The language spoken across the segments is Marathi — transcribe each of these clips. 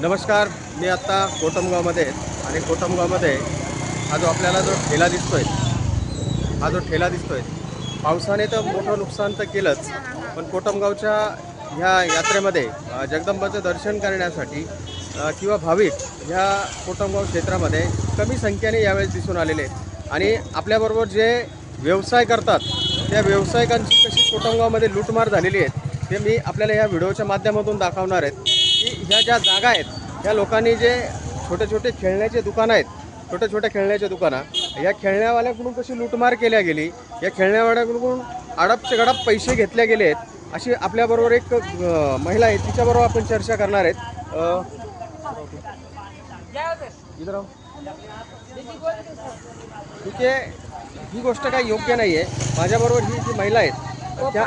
नमस्कार मी आत्ता कोटमगावमध्ये आहे आणि कोटमगावमध्ये हा जो आपल्याला जो ठेला दिसतो आहे हा जो ठेला दिसतो आहे पावसाने तर मोठं नुकसान तर केलंच पण कोटमगावच्या ह्या यात्रेमध्ये जगदंबाचं दर्शन करण्यासाठी किंवा भाविक ह्या कोटमगाव क्षेत्रामध्ये कमी संख्येने यावेळेस दिसून आलेले आणि आपल्याबरोबर जे व्यवसाय करतात त्या व्यावसायिकांची कशी कोटमगावमध्ये लूटमार झालेली आहे ते मी आपल्याला ह्या व्हिडिओच्या माध्यमातून दाखवणार आहेत. की ह्या ज्या जागा आहेत ह्या लोकांनी जे छोटे छोटे खेळण्याचे दुकानं आहेत छोट्या छोट्या खेळण्याचे दुकानं या खेळण्यावाल्याकडून कशी लूटमार केल्या गेली या खेळण्यावाल्याकडून अडपचे गडप पैसे घेतले गेले आहेत अशी आपल्याबरोबर एक महिला आहे तिच्याबरोबर आपण चर्चा करणार आहेत. इधर. ठीक आहे ही गोष्ट काही योग्य नाही आहे माझ्याबरोबर ही जी महिला आहेत क्या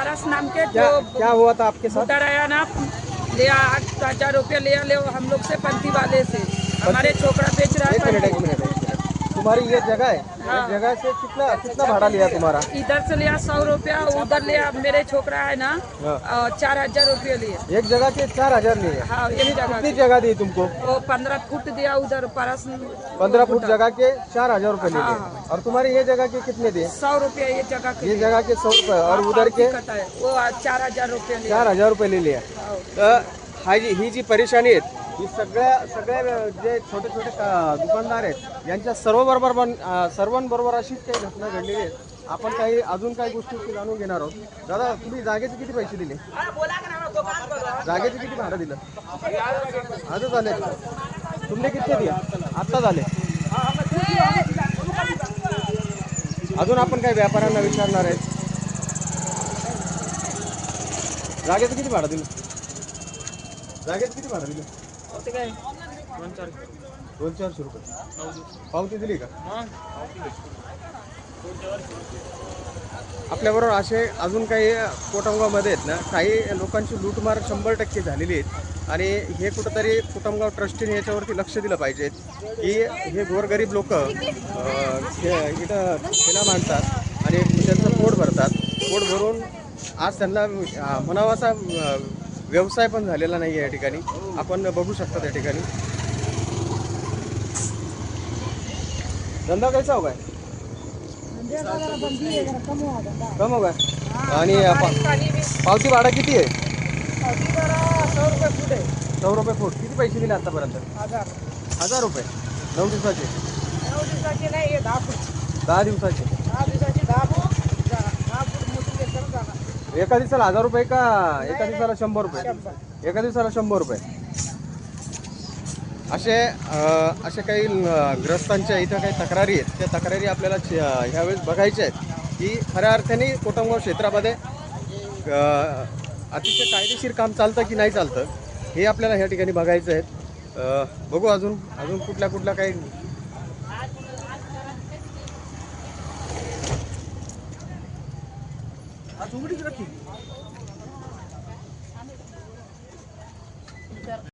जो क्या हुआ था आपके साथ. लिया आठ हजार रुपये लिया ले हम लोग से पंथी वाले से। हमारे छोकरा बेच रहा है तुम्हारी ये जगह है? ये जगह से कितना कितना भाड़ा लिया तुम्हारा? इधर से लिया सौ रुपया उधर लिया मेरे छोकरा है ना हाँ। चार हज़ार रुपये लिए। एक जगह के चार हज़ार लिए? हाँ कितनी जगह दी तुमको? वो पंद्रह फुट दिया उधर पारस पंद्रह फुट जगह के चार हज़ार रुपए लिए। हाँ। और तुम्हारे ये जगह के कितने दिए? सौ रुपये ये जगह ये जगह के सौ रुपए और उधर के? वो चार हज़ार रुपये लिया चार हज़ार रुपये लिहिले हाँ। जी ही जी परेशानी आहेत ही सगळ्या सगळ्या जे छोटे छोटे का- दुकानदार आहेत यांच्या सर्वबरोबर पण सर्वांबरोबर अशीच काही घटना घडलेली आहे आपण काही अजून काही गोष्टी जाणून घेणार आहोत. दादा तुम्ही जागेचे किती पैसे दिले? जागेचे किती भाडं दिलं? आजच आले तुमने किती दिले? आत्ता झाले. अजून आपण काही व्यापाऱ्यांना विचारणार आहेत. जागेचं किती भाडं दिलं? जागेचं किती भाडं दिलं? दोन चारशे रुपये. पावती दिली का? आपल्याबरोबर असे अजून काही कोटमगावमध्ये आहेत ना काही लोकांची लूटमार शंभर टक्के झालेली आहेत. आणि हे कुठंतरी कोटमगाव ट्रस्टीने याच्यावरती लक्ष दिलं पाहिजे. की हे गोरगरीब लोक इथं खेळा मांडतात आणि त्यांचं पोट भरतात. पोट भरून आज त्यांना अं, म्हणावा असा व्यवसाय पण झालेला नाही आहे या ठिकाणी. आपण बघू शकता त्या ठिकाणी. धंदा कैसा होगा? कम होगा. आणि पा- पावती भाडा किती आहे? सौ रुपये फुट. है सौ रुपये फूट किती पैसे दिले आतापर्यंत? हजार. हजार रुपये. नऊ दिवसाचे. नऊ दिवसाची नाही दहा दिवसाचे दहा दिवसाची दहा फूट दहा फूट मोठी घेतलं जाणार एका दिवसाला हजार रुपये का एका दिवसाला शंभर रुपये? एका दिवसाला शंभर रुपये. असे असे काही ग्रस्तांच्या इथं काही तक्रारी आहेत. त्या तक्रारी आपल्याला ह्यावेळेस बघायच्या आहेत. की खऱ्या अर्थाने कोटमगाव क्षेत्रामध्ये अतिशय कायदेशीर काम चालतं की नाही चालतं हे आपल्याला ह्या ठिकाणी बघायचं आहे. बघू अजून अजून कुठल्या कुठल्या काही আর